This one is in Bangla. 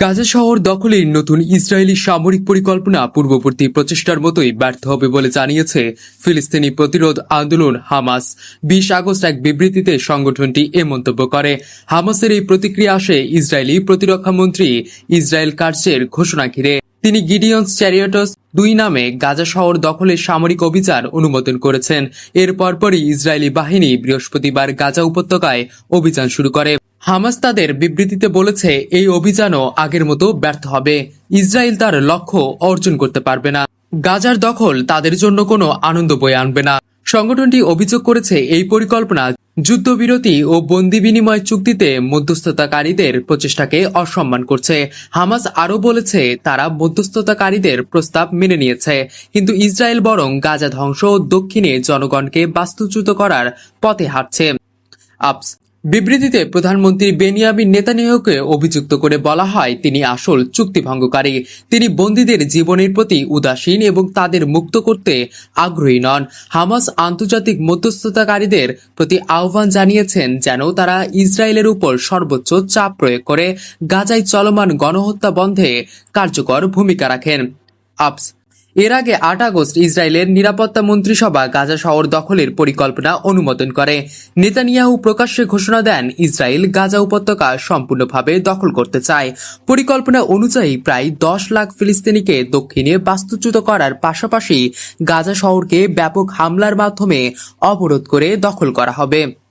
গাজা শহর দখলের নতুন ইসরায়েলি সামরিক পরিকল্পনা পূর্ববর্তী প্রচেষ্টার মতোই ব্যর্থ হবে বলে জানিয়েছে ফিলিস্তিনি প্রতিরোধ আন্দোলন হামাস। বিশ আগস্ট এক বিবৃতিতে সংগঠনটি এ মন্তব্য করে। হামাসের এই প্রতিক্রিয়া আসে ইসরায়েলি প্রতিরক্ষা মন্ত্রী ইসরায়েল কার্সের ঘোষণা ঘিরে। তিনি গিডিয়ন্স চ্যারিয়টস দুই নামে গাজা শহর দখলের সামরিক অভিযান অনুমোদন করেছেন। এর পরপরই ইসরায়েলি বাহিনী বৃহস্পতিবার গাজা উপত্যকায় অভিযান শুরু করে। হামাস তাদের বিবৃতিতে বলেছে, এই অভিযানও আগের মতো ব্যর্থ হবে। ইসরায়েল তার লক্ষ্য অর্জন করতে পারবে না। গাজার দখল তাদের জন্য কোনো আনন্দ বয়ে আনবে না। সংগঠনটি অভিযোগ করেছে, এই পরিকল্পনা যুদ্ধবিরতি ও বন্দি বিনিময় চুক্তিতে মধ্যস্থতাকারীদের প্রচেষ্টাকে অসম্মান করছে। হামাস আরও বলেছে, তারা মধ্যস্থতাকারীদের প্রস্তাব মেনে নিয়েছে। কিন্তু ইসরায়েল বরং গাজা ধ্বংস ও দক্ষিণে জনগণকে বাস্তুচ্যুত করার পথে হাঁটছে। আপস বিবৃতিতে প্রধানমন্ত্রী বেনিয়ামিন নেতানিয়াহুকে অভিযুক্ত করে বলা হয়, তিনি আসল চুক্তিভঙ্গকারী। তিনি বন্দীদের জীবনের প্রতি উদাসীন এবং তাদের মুক্ত করতে আগ্রহী নন। হামাস আন্তর্জাতিক মধ্যস্থতাকারীদের প্রতি আহ্বান জানিয়েছেন যেন তারা ইসরায়েলের উপর সর্বোচ্চ চাপ প্রয়োগ করে, গাজায় চলমান গণহত্যা বন্ধে কার্যকর ভূমিকা রাখেন। আপস এর আগে আট আগস্ট ইসরায়েলের নিরাপত্তা মন্ত্রিসভা গাজা শহর দখলের পরিকল্পনা অনুমোদন করে। নেতানিয়াহু প্রকাশ্যে ঘোষণা দেন, ইসরায়েল গাজা উপত্যকা সম্পূর্ণভাবে দখল করতে চায়। পরিকল্পনা অনুযায়ী প্রায় দশ লাখ ফিলিস্তিনিকে দক্ষিণে বাস্তুচ্যুত করার পাশাপাশি গাজা শহরকে ব্যাপক হামলার মাধ্যমে অবরোধ করে দখল করা হবে।